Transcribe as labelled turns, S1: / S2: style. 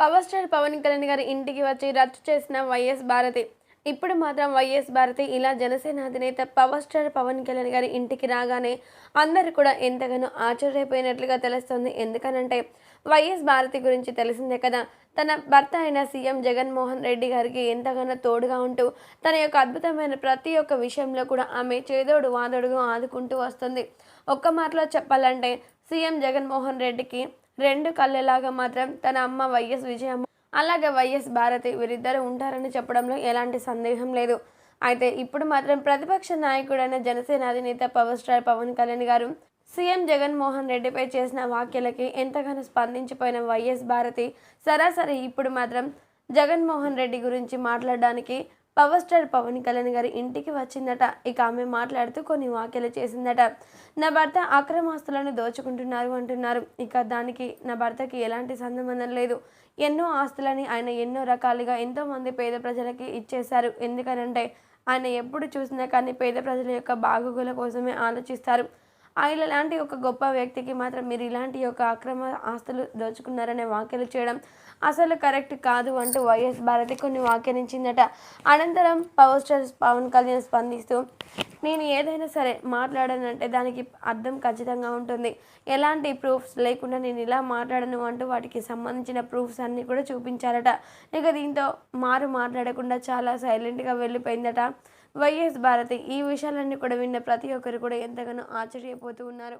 S1: Power star Pawan Kalyan గారి ఇంటికి వచ్చి రచ్చు చేసిన వైఎస్ భారతి. ఇప్పుడు మాత్రం వైఎస్ భారతి ఇలా జనసేన అధినేత పవర్ స్టార్ పవన్ కళ్యాణ్ గారి ఇంటికి రాగానే అందరూ కూడా ఎంతగానో ఆశ్చర్యపోయినట్లుగా తెలుస్తుంది. ఎందుకనంటే వైఎస్ భారతి గురించి తెలిసిందే కదా తన భర్త అయిన సీఎం జగన్మోహన్ రెడ్డి గారికి ఎంతగానో తోడుగా ఉంటూ తన యొక్క అద్భుతమైన ప్రతి ఒక్క విషయంలో కూడా ఆమె చేదోడు వాదోడుగా ఆదుకుంటూ వస్తుంది. ఒక్క మాటలో చెప్పాలంటే సీఎం జగన్మోహన్ రెడ్డికి రెండు కళ్ళలాగా మాత్రం తన అమ్మ వైఎస్ విజయమ్మ అలాగే వైఎస్ భారతి వీరిద్దరు ఉంటారని చెప్పడంలో ఎలాంటి సందేహం లేదు. అయితే ఇప్పుడు మాత్రం ప్రతిపక్ష నాయకుడైన జనసేన అధినేత పవర్ స్టార్ పవన్ కళ్యాణ్ గారు సీఎం జగన్మోహన్ రెడ్డిపై చేసిన వ్యాఖ్యలకి ఎంతగానో స్పందించిపోయిన వైఎస్ భారతి సరాసరి ఇప్పుడు మాత్రం జగన్మోహన్ రెడ్డి గురించి మాట్లాడడానికి పవర్ స్టార్ పవన్ కళ్యాణ్ గారి ఇంటికి వచ్చిందట. ఇక ఆమె మాట్లాడుతూ కొన్ని వ్యాఖ్యలు చేసిందట. నా భర్త అక్రమాస్తులను దోచుకుంటున్నారు అంటున్నారు. ఇక దానికి నా భర్తకి ఎలాంటి సంబంధం లేదు. ఎన్నో ఆస్తులని ఆయన ఎన్నో రకాలుగా ఎంతోమంది పేద ప్రజలకి ఇచ్చేశారు. ఎందుకనంటే ఆయన ఎప్పుడు చూసినా కానీ పేద ప్రజల యొక్క బాగోగుల కోసమే ఆలోచిస్తారు. ఆయన లాంటి ఒక గొప్ప వ్యక్తికి మాత్రం మీరు ఇలాంటి యొక్క అక్రమ ఆస్తులు దోచుకున్నారనే వ్యాఖ్యలు చేయడం అసలు కరెక్ట్ కాదు అంటూ వైఎస్ భారతి కొన్ని వ్యాఖ్యానించిందట. అనంతరం పవర్ స్టార్ పవన్ కళ్యాణ్ స్పందిస్తూ నేను ఏదైనా సరే మాట్లాడానంటే దానికి అర్థం ఖచ్చితంగా ఉంటుంది. ఎలాంటి ప్రూఫ్స్ లేకుండా నేను ఇలా మాట్లాడను అంటూ వాటికి సంబంధించిన ప్రూఫ్స్ అన్నీ కూడా చూపించారట. ఇక దీంతో మారు మాట్లాడకుండా చాలా సైలెంట్గా వెళ్ళిపోయిందట. వైఎస్ భారతి ఈ విషయాలన్నీ కూడా విన్న ప్రతి ఒక్కరు కూడా ఎంతగానో ఆశ్చర్యపోతూ ఉన్నారు.